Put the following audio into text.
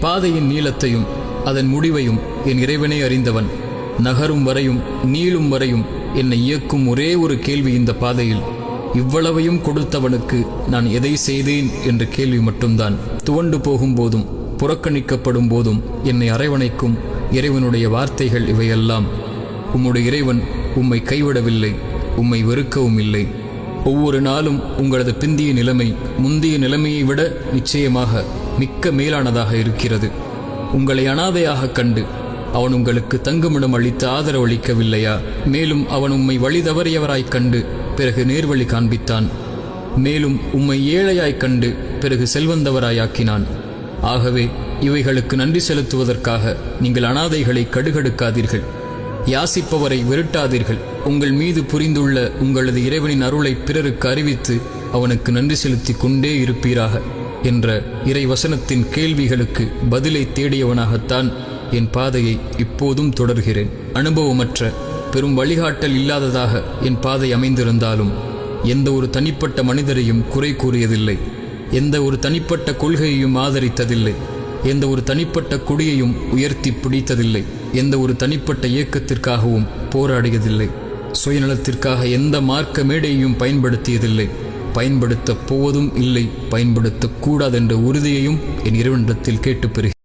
பாதையின் நீளத்தையும் அதன் முடிவையும் என் இறைவனே அறிந்தவன். நகரும் வரையும் நீளும் வரையும் என்னை இயக்கும் ஒரே ஒரு கேள்வி இந்த பாதையில். இவ்வளவையும் கொடுத்தவனுக்கு நான் எதை செய்தேன் என்ற கேள்வி மட்டும்தான். துவண்டு போகும்போதும் புறக்கணிக்கப்படும் போதும் என்னை அரவணைக்கும் இறைவனுடைய வார்த்தைகள் இவையெல்லாம். உம்முடைய இறைவன் உம்மை கைவிடவில்லை உம்மை வெறுக்கவும் இல்லை. ஒவ்வொரு நாளும் உங்களது பிந்திய நிலைமை முந்தைய நிலைமையை விட நிச்சயமாக மிக்க மேலானதாக இருக்கிறது. உங்களை அனாதையாக கண்டு அவன் உங்களுக்கு தங்குமிடம் அளித்து ஆதரவளிக்கவில்லையா மேலும் அவன் உம்மை வழி தவறியவராய்க் கண்டு பிறகு நேர்வழி காண்பித்தான். மேலும் உம்மை ஏழையாய்க் கண்டு பிறகு செல்வந்தவராயாக்கினான். ஆகவே இவைகளுக்கு நன்றி செலுத்துவதற்காக நீங்கள் அனாதைகளை கடுகடுக்காதீர்கள். யாசிப்பவரை விரட்டாதீர்கள். உங்கள் மீது புரிந்துள்ள உங்களது இறைவனின் அருளை பிறருக்கு அறிவித்து அவனுக்கு நன்றி செலுத்தி கொண்டே இருப்பீராக. என்ற இறை வசனத்தின் கேள்விகளுக்கு பதிலை தேடியவனாகத்தான் என் பாதையை இப்போதும் தொடர்கிறேன். அனுபவமற்ற பெரும் வழிகாட்டல் இல்லாததாக என் பாதை அமைந்திருந்தாலும் எந்த ஒரு தனிப்பட்ட மனிதரையும் குறை கூறியதில்லை. எந்த ஒரு தனிப்பட்ட கொள்கையையும் ஆதரித்ததில்லை. எந்த ஒரு தனிப்பட்ட கொடியையும் உயர்த்தி பிடித்ததில்லை. எந்த ஒரு தனிப்பட்ட இயக்கத்திற்காகவும் போராடியதில்லை. சுயநலத்திற்காக எந்த மார்க்க மேடையையும் பயன்படுத்தியதில்லை. பயன்படுத்தப் போவதும் இல்லை பயன்படுத்தக்கூடாதென்ற உறுதியையும் என் இறைவனிடத்தில் கேட்டுப் பெறுகிறேன்.